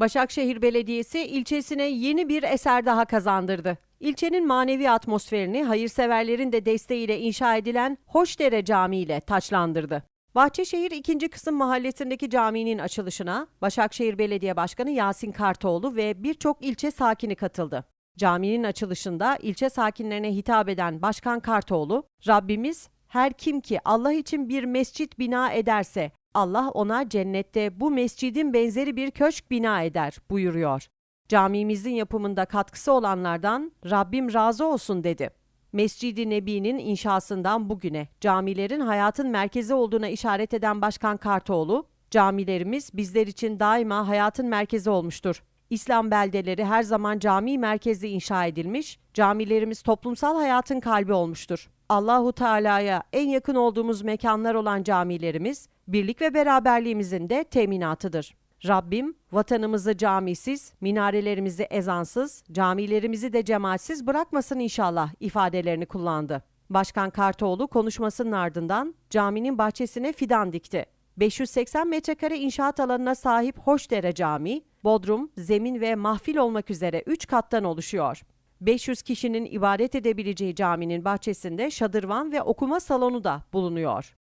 Başakşehir Belediyesi ilçesine yeni bir eser daha kazandırdı. İlçenin manevi atmosferini hayırseverlerin de desteğiyle inşa edilen Hoşdere Camii ile taçlandırdı. Bahçeşehir 2. Kısım Mahallesi'ndeki caminin açılışına Başakşehir Belediye Başkanı Yasin Kartoğlu ve birçok ilçe sakini katıldı. Caminin açılışında ilçe sakinlerine hitap eden Başkan Kartoğlu, Rabbimiz her kim ki Allah için bir mescit bina ederse Allah ona cennette bu mescidin benzeri bir köşk bina eder buyuruyor. Camimizin yapımında katkısı olanlardan Rabbim razı olsun dedi. Mescid-i Nebi'nin inşasından bugüne camilerin hayatın merkezi olduğuna işaret eden Başkan Kartoğlu, camilerimiz bizler için daima hayatın merkezi olmuştur. İslam beldeleri her zaman cami merkezli inşa edilmiş, camilerimiz toplumsal hayatın kalbi olmuştur. Allahu Teala'ya en yakın olduğumuz mekanlar olan camilerimiz, birlik ve beraberliğimizin de teminatıdır. Rabbim vatanımızı camisiz, minarelerimizi ezansız, camilerimizi de cemaatsiz bırakmasın inşallah ifadelerini kullandı. Başkan Kartoğlu konuşmasının ardından caminin bahçesine fidan dikti. 580 metrekare inşaat alanına sahip Hoşdere Camii, bodrum, zemin ve mahfil olmak üzere 3 kattan oluşuyor. 500 kişinin ibadet edebileceği caminin bahçesinde şadırvan ve okuma salonu da bulunuyor.